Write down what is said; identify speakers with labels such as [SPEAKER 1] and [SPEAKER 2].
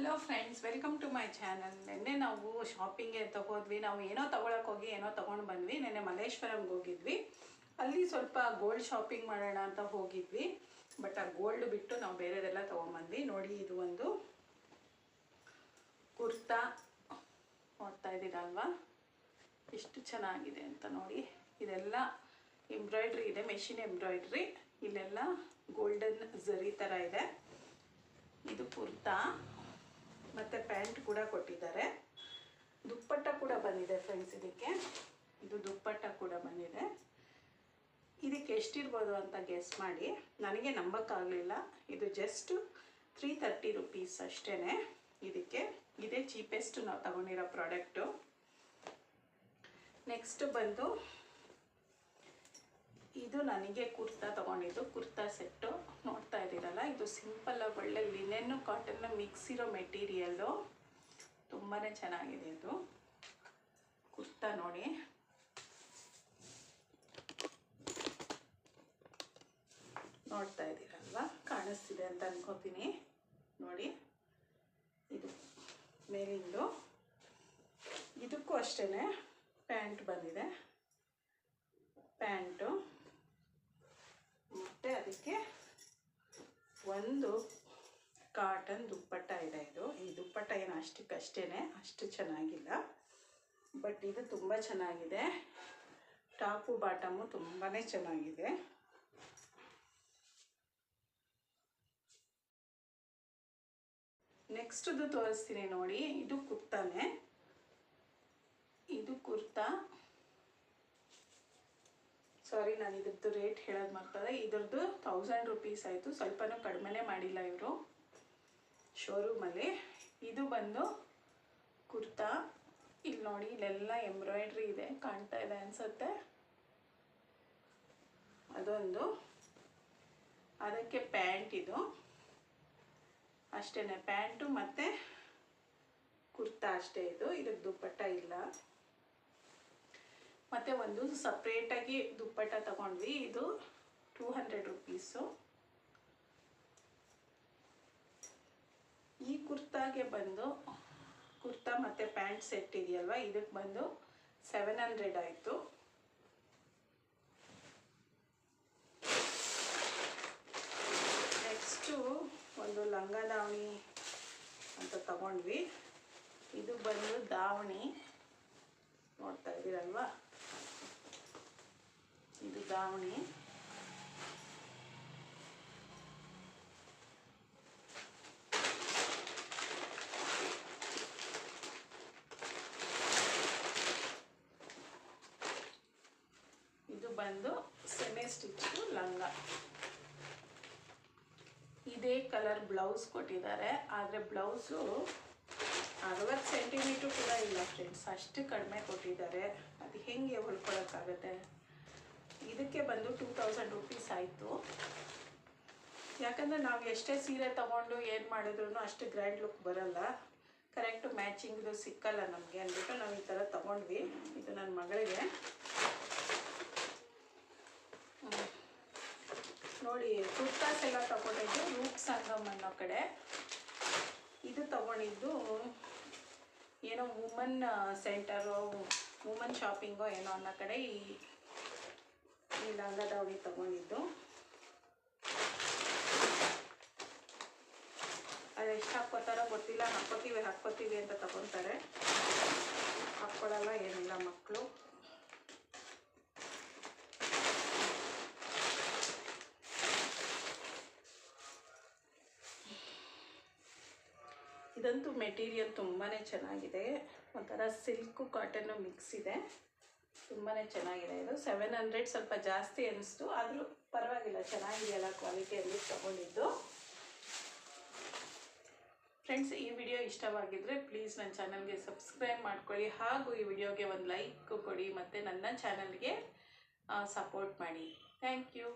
[SPEAKER 1] Hello friends welcome to my channel ನಿನ್ನೆ ನಾವು ಶಾಪಿಂಗ್ಗೆ ತಗೋದ್ವಿ. ನಾವು ಏನೋ ತಗೊಳಕ್ ಹೋಗಿ, ಏನೋ ತಗೊಂಡು ಬಂದ್ವಿ. ನಿನ್ನೆ ಮಲ್ಲೇಶ್ವರಂಗೆ ಹೋಗಿದ್ವಿ. ಅಲ್ಲಿ ಸ್ವಲ್ಪ ಗೋಲ್ಡ್ ಶಾಪಿಂಗ್ ಮಾಡೋಣ ಅಂತ ಹೋಗಿದ್ವಿ. ಬಟ್ ಆ ಗೋಲ್ಡ್ ಬಿಟ್ಟು ನಾವು ಬೇರೆದೆಲ್ಲ ತಗೊಂಡ್ಬಂದ್ವಿ ನೋಡಿ, ಇದು ಒಂದು ಕುರ್ತಾ ನೋಡ್ತಾ ಇದ್ದೀರಲ್ವಾ? ಎಷ್ಟು ಚೆನ್ನಾಗಿದೆ ಅಂತ ನೋಡಿ. ಇದೆಲ್ಲ ಎಂಬ್ರಾಯ್ಡ್ರಿ ಇದೆ. ಮೆಷಿನ್ ಎಂಬ್ರಾಯ್ಡ್ರಿ ಇಲ್ಲೆಲ್ಲ ಗೋಲ್ಡನ್ ಝರಿ ಥರ ಇದೆ. ಇದು ಕುರ್ತಾ. ಮತ್ತು ಪ್ಯಾಂಟ್ ಕೂಡ ಕೊಟ್ಟಿದ್ದಾರೆ. ದುಪ್ಪಟ್ಟ ಕೂಡ ಬಂದಿದೆ ಫ್ರೆಂಡ್ಸ್ ಇದಕ್ಕೆ. ಇದು ದುಪ್ಪಟ್ಟ ಕೂಡ ಬಂದಿದೆ. ಇದಕ್ಕೆ ಎಷ್ಟಿರ್ಬೋದು ಅಂತ ಗೆಸ್ ಮಾಡಿ. ನನಗೆ ನಂಬಕ್ಕಾಗಲಿಲ್ಲ. ಇದು ಜಸ್ಟ್ ತ್ರೀ ತರ್ಟಿ ರುಪೀಸ್ ಅಷ್ಟೇ ಇದಕ್ಕೆ ಇದೇ ಚೀಪೆಸ್ಟ್ ನಾವು ತಗೊಂಡಿರೋ ಪ್ರಾಡಕ್ಟು ನೆಕ್ಸ್ಟ್ ಬಂದು ಇದು ನನಗೆ ಕುರ್ತಾ ತಗೊಂಡಿದ್ದು, ಕುರ್ತಾ ಸೆಟ್ಟು. ನೋಡ್ತಾ ಇದ್ದೀರಲ್ಲ, ಇದು ಸಿಂಪಲ್ ಒಳ್ಳೆ ಲಿನೆನ್ನು ಕಾಟನ್ನ ಮಿಕ್ಸ್ ಇರೋ ಮೆಟೀರಿಯಲ್ಲು. ತುಂಬಾ ಚೆನ್ನಾಗಿದೆ ಇದು. ಕುರ್ತಾ ನೋಡಿ. ನೋಡ್ತಾ ಇದ್ದೀರಲ್ವಾ? ಕಾಣಿಸ್ತಿದೆ ಅಂತ ಅನ್ಕೋತೀನಿ. ನೋಡಿ. ಇದು ಮೇಲಿಂದು. ಇದಕ್ಕೂ ಅಷ್ಟೇ ಪ್ಯಾಂಟ್ ಬಂದಿದೆ. ಪ್ಯಾಂಟು. ಮತ್ತು ಅದಕ್ಕೆ ಒಂದು ಕಾಟನ್ ದುಪ್ಪಟ್ಟ ಇದೆ ಇದು. ಈ ದುಪ್ಪಟ್ಟ ಏನು ಅಷ್ಟಕ್ಕಷ್ಟೇ ಅಷ್ಟು ಚೆನ್ನಾಗಿಲ್ಲ. ಬಟ್ ಇದು ತುಂಬ ಚೆನ್ನಾಗಿದೆ. ಟಾಪು ಬಾಟಮು ತುಂಬಾ ಚೆನ್ನಾಗಿದೆ. ನೆಕ್ಸ್ಟ್ದು ತೋರಿಸ್ತೀನಿ ನೋಡಿ. ಇದು ಕುರ್ತಾನೆ. ಇದು ಕುರ್ತಾ. ಸಾರಿ ನಾನು ಇದ್ರದ್ದು ರೇಟ್ ಹೇಳೋದು ಮಾಡ್ತದೆ ಇದ್ರದ್ದು ತೌಸಂಡ್ ರುಪೀಸ್ ಆಯಿತು. ಸ್ವಲ್ಪನೂ ಕಡಿಮೆನೇ ಮಾಡಿಲ್ಲ ಇವರು. ಶೋರೂಮಲ್ಲಿ ಇದು ಬಂದು ಕುರ್ತಾ. ಇಲ್ಲಿ ನೋಡಿ, ಇಲ್ಲೆಲ್ಲ ಎಂಬ್ರಾಯ್ಡ್ರಿ ಇದೆ. ಕಾಣ್ತಾ ಇದೆ ಅನಿಸುತ್ತೆ. ಅದೊಂದು. ಅದಕ್ಕೆ ಪ್ಯಾಂಟ್ ಇದು. ಅಷ್ಟೇ ಪ್ಯಾಂಟು ಮತ್ತು ಕುರ್ತಾ ಅಷ್ಟೇ ಇದು. ಇದಕ್ಕೆ ದುಪ್ಪಟ್ಟ ಇಲ್ಲ. ಮತ್ತು ಒಂದು ಸಪ್ರೇಟಾಗಿ ದುಪ್ಪಟ್ಟ ತಗೊಂಡ್ವಿ. ಇದು ಟೂ ಹಂಡ್ರೆಡ್ ರುಪೀಸು ಈ ಕುರ್ತಾಗೆ ಬಂದು, ಕುರ್ತಾ ಮತ್ತು ಪ್ಯಾಂಟ್ ಸೆಟ್ ಇದೆಯಲ್ವ? ಇದಕ್ಕೆ ಬಂದು ಸೆವೆನ್ ಹಂಡ್ರೆಡ್ ಆಯಿತು. ನೆಕ್ಸ್ಟು ಒಂದು ಲಂಗ ದಾವಣಿ ಅಂತ ತಗೊಂಡ್ವಿ. ಇದು ಬಂದು ದಾವಣಿ. ನೋಡ್ತಾ ಇದ್ದೀರಲ್ವಾ? ಇದು ದಾವಣಿ ಇದು ಬಂದು ಸೆಮಿ ಸ್ಟಿಚ್ ಲಂಗ. ಇದೇ ಕಲರ್ ಬ್ಲೌಸ್ ಕೊಟ್ಟಿದ್ದಾರೆ, ಆದರೆ ಬ್ಲೌಸು ಅರವತ್ತು ಸೆಂಟಿಮೀಟ್ರ್ ಕೂಡ ಇಲ್ಲ ಫ್ರೆಂಡ್ಸ್. ಅಷ್ಟು ಕಡಿಮೆ ಕೊಟ್ಟಿದ್ದಾರೆ. ಅದು ಹೆಂಗೆ ಹೊಲ್ಕೊಳಕ್ಕಾಗತ್ತೆ? ಇದಕ್ಕೆ ಬಂದು ಟೂ ತೌಸಂಡ್ ರುಪೀಸ್ ಆಯಿತು. ಯಾಕಂದರೆ ನಾವು ಎಷ್ಟೇ ಸೀರೆ ತೊಗೊಂಡು ಏನು ಮಾಡಿದ್ರು ಅಷ್ಟು ಗ್ರ್ಯಾಂಡ್ ಲುಕ್ ಬರಲ್ಲ. ಕರೆಕ್ಟು ಮ್ಯಾಚಿಂಗ್ದು ಸಿಕ್ಕಲ್ಲ ನಮಗೆ. ಅಂದ್ಬಿಟ್ಟು ನಾವು ಈ ಥರ ತೊಗೊಂಡ್ವಿ. ಇದು ನನ್ನ ಮಗಳಿಗೆ. ನೋಡಿ, ಕುರ್ತಾಸ್ ಎಲ್ಲ ತೊಗೊಂಡಿದ್ದು ರೂಪ್ ಸಂಗಮ್ ಅನ್ನೋ ಕಡೆ. ಇದು ತಗೊಂಡಿದ್ದು ಏನೋ ವುಮನ್ ಸೆಂಟರು ವುಮನ್ ಶಾಪಿಂಗೋ ಏನೋ ಅನ್ನೋ ಕಡೆ ಈ ಈ ಲಂಗ ದಾವಣಿ ತಗೊಂಡಿದ್ದು. ಅದು ಎಷ್ಟು ಹಾಕ್ಕೋತಾರೋ ಗೊತ್ತಿಲ್ಲ, ಹಾಕ್ಕೋತೀವಿ ಹಾಕ್ಕೋತೀವಿ ಅಂತ ತಗೊತಾರೆ. ಹಾಕ್ಕೊಳ್ಳಲ್ಲ ಏನಿಲ್ಲ ಮಕ್ಕಳು ಇದಂತೂ ಮೆಟೀರಿಯಲ್ ತುಂಬಾ ಚೆನ್ನಾಗಿದೆ. ಒಂಥರ ಸಿಲ್ಕು ಕಾಟನ್ನು ಮಿಕ್ಸ್ ಇದೆ. ತುಂಬಾ ಚೆನ್ನಾಗಿದೆ ಇದು. ಸೆವೆನ್ ಹಂಡ್ರೆಡ್ ಸ್ವಲ್ಪ ಜಾಸ್ತಿ ಅನಿಸ್ತು. ಆದರೂ ಪರವಾಗಿಲ್ಲ ಚೆನ್ನಾಗಿದೆಯಲ್ಲ ಕ್ವಾಲಿಟಿಯಲ್ಲಿ ತೊಗೊಂಡಿದ್ದು. ಫ್ರೆಂಡ್ಸ್ ಈ ವಿಡಿಯೋ ಇಷ್ಟವಾಗಿದ್ದರೆ ಪ್ಲೀಸ್ ನನ್ನ ಚಾನಲ್ಗೆ ಸಬ್ಸ್ಕ್ರೈಬ್ ಮಾಡ್ಕೊಳ್ಳಿ. ಹಾಗೂ ಈ ವಿಡಿಯೋಗೆ ಒಂದು ಲೈಕ್ ಕೊಡಿ. ಮತ್ತು ನನ್ನ ಚಾನಲ್ಗೆ ಸಪೋರ್ಟ್ ಮಾಡಿ. Thank you